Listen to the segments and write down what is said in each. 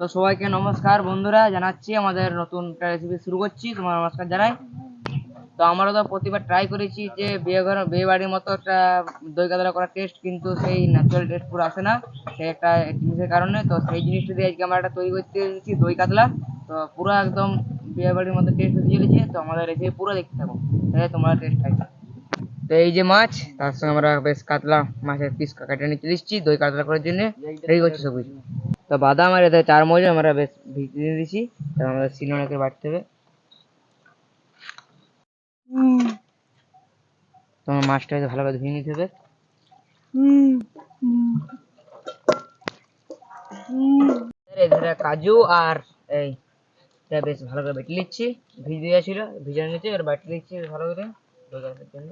তো সবাইকে নমস্কার বন্ধুরা, জানাচ্ছি আমাদের নতুন একটা রেসিপি শুরু করছি তোমার নমস্কার জানাই। তো আমরা তো প্রতিবার ট্রাই করেছি যে বিয়ে ঘর, বিয়ে বাড়ির মতো একটা দই কাতলা করার টেস্ট কিন্তু সেই ন্যাচারাল টেস্ট পুরো আসে না। সেই একটা জিনিসের কারণে, তো সেই জিনিসটা দিয়ে আজকে আমরা একটা তৈরি করতে এসেছি, দই কাতলা। তো পুরো একদম বিয়ে বাড়ির মতো টেস্ট হতে চলেছে, তো আমাদের রেসিপি পুরো দেখতে থাকো। তাহলে তোমরা টেস্ট খাইছো তো এই যে মাছ, তার সঙ্গে আমরা বেশ কাতলা মাছের পিস কেটে নিয়ে চলে এসেছি, দই কাতলা করার জন্য। রেডি করছি সব তো বাদাম আর এতে চার মজা আমরা বেশ ভিজিয়ে দিয়েছি তো আমাদের সিনেমাকে বাড়তে হবে। তোমার মাছটা একটু ভালো করে ধুয়ে নিতে হবে। কাজু আর এই, এটা বেশ ভালো করে বেটে নিচ্ছি। ভিজে ছিল, ভিজানো নিচ্ছে, এবার বাটি দিচ্ছি ভালো করে দই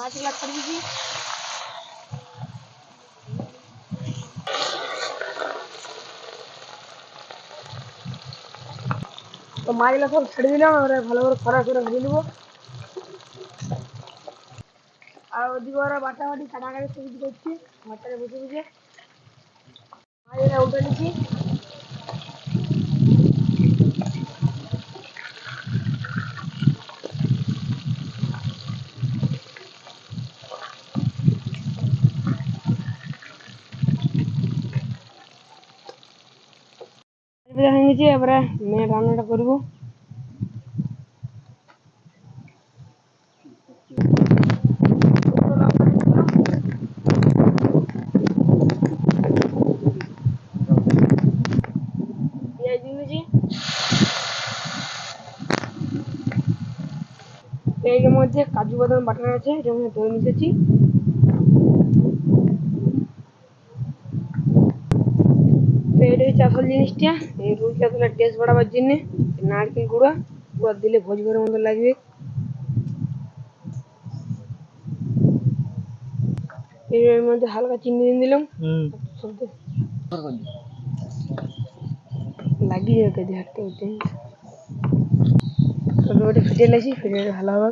কাতলার জন্য এবারে মাছগুলা ছাড়ি দিছি তো মাছগুলা সব ছেড়ে দিলাম এবারে ভালো করে ফ্রাই করে ভেজে নেব আর ওদিকে ওরা বাটাবাটি কাটাকাটি সব কিছু করছি মাছটাকে বুঝে বুঝে মাছগুলা উঠে নিচ্ছি পেঁয়াজের মধ্যে কাজু বাদাম বাটা আছে এটার মধ্যে মিশেছি তো এটা হচ্ছে আসল জিনিসটা এই রুই কাতলার টেস্ট বাড়াবার জন্য নারকেল গুঁড়া গুঁড়া দিলে ভোজ ঘরের মতো লাগবে। এর মধ্যে হালকা চিনি দিয়ে দিলাম। লাগিয়ে যাবে তবে ওটা ফিটে লাগছি ফিটে ভালো হবে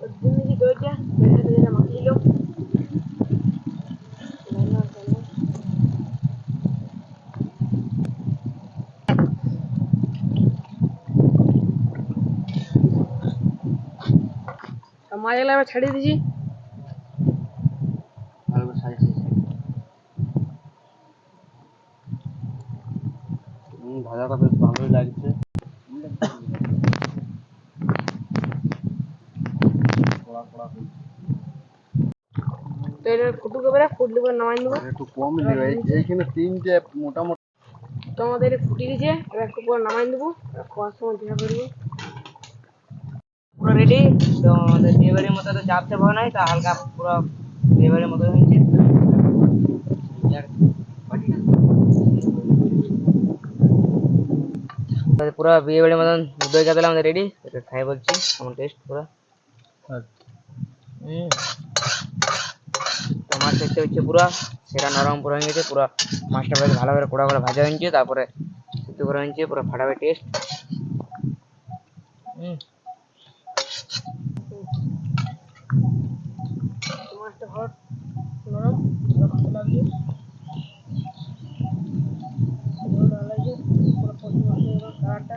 ওর জন্য কি দইটা দইটা দিয়ে মাখিয়ে দিলাম ভালো ভালো মাছগুলো আবার ছেড়ে দিয়েছি। ভালো করে সাজিয়েছি ভাজাটা বেশ ভালোই লাগছে। তো এটা ফুটলে করে নামাই নেব। একটু কম এইখানে তিনটে মোটামুটি তো আমাদের এটা ফুটে গেছে এবার একটু পরে নামাই দেবো খাওয়ার সময় দেখা করব। রেডি তো আমাদের বিয়ে বাড়ির মতো তো চাপ চাপ হয় নাই তা হালকা পুরো বিয়ে বাড়ির মতো হয়েছে। পুরো বিয়ে বাড়ির মতন দই কাতলা আমাদের রেডি এটা খাই বলছি আমার টেস্ট পুরো? তো মাছ দেখতে হচ্ছে পুরো সেটা নরম পুরো হয়ে গেছে পুরো মাছটা বেশ ভালো করে কোড়া করে ভাজা হয়েছে তারপরে সিদ্ধ করে হয়েছে পুরো ফাটাবে টেস্ট হুম তো মাছটা ভালো নরম ভালো লাগছে ভালো লাগছে পুরো পছন্দ কালারটা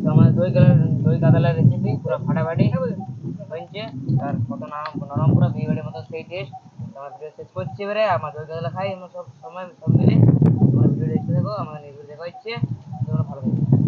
তো আমাদের দই কালার দই কাতলার রেসিপি পুরো ফাটাফাটি। হয়েছে। আর কত নরম পুরো বিয়ে বাড়ির মতো সেই টেস্ট আমার ভিডিও শেষ করছি এবারে। আমার জল জল খাই আমরা সব সময়, সব মিলে। আমার ভিডিও দেখতে থাকো, আমার ভিডিও দেখা হচ্ছে। তোমরা ভালো থাকো।